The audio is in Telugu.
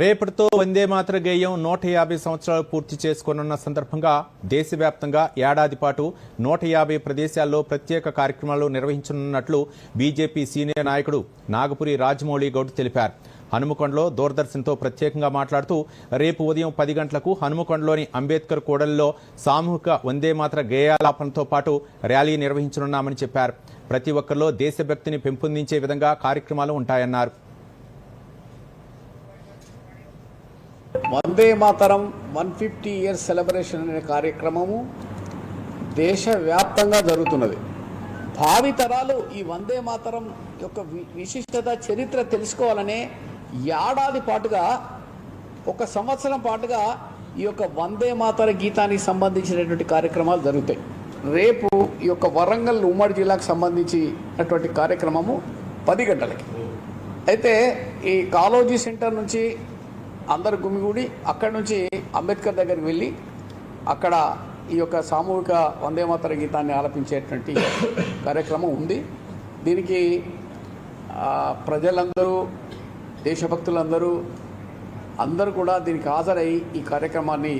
రేపటితో వందే మాతర గేయం నూట యాభై సంవత్సరాలు పూర్తి చేసుకోనున్న సందర్భంగా దేశవ్యాప్తంగా ఏడాది పాటు నూట యాభై ప్రదేశాల్లో ప్రత్యేక కార్యక్రమాలు నిర్వహించనున్నట్లు బీజేపీ సీనియర్ నాయకుడు నాగపురి రాజమౌళి గౌడ్ తెలిపారు. హనుమకొండలో దూరదర్శన్తో ప్రత్యేకంగా మాట్లాడుతూ రేపు ఉదయం పది గంటలకు హనుమకొండలోని అంబేద్కర్ కూడలిలో సామూహిక వందే మాతర గేయాలాపనతో పాటు ర్యాలీ నిర్వహించనున్నామని చెప్పారు. ప్రతి ఒక్కరిలో దేశభక్తిని పెంపొందించే విధంగా కార్యక్రమాలు ఉంటాయన్నారు. Vande Mataram one fifty years celebration అనే కార్యక్రమము దేశవ్యాప్తంగా జరుగుతున్నది. భావితరాలు ఈ వందే మాతరం యొక్క వి- విశిష్టత చరిత్ర తెలుసుకోవాలనే ఏడాది పాటుగా ఒక సంవత్సరం పాటుగా ఈ యొక్క వందే మాతర గీతానికి సంబంధించినటువంటి కార్యక్రమాలు జరుగుతాయి. రేపు ఈ యొక్క వరంగల్ ఉమ్మడి జిల్లాకు సంబంధించినటువంటి కార్యక్రమము పది గంటలకి. అయితే ఈ కాలోజీ సెంటర్ నుంచి అందరు గుమిగూడి అక్కడి నుంచి అంబేద్కర్ దగ్గరికి వెళ్ళి అక్కడ ఈ యొక్క సామూహిక వందేమాతర గీతాన్ని ఆలపించేటువంటి కార్యక్రమం ఉంది. దీనికి ప్రజలందరూ దేశభక్తులందరూ అందరూ కూడా దీనికి హాజరై ఈ కార్యక్రమాన్ని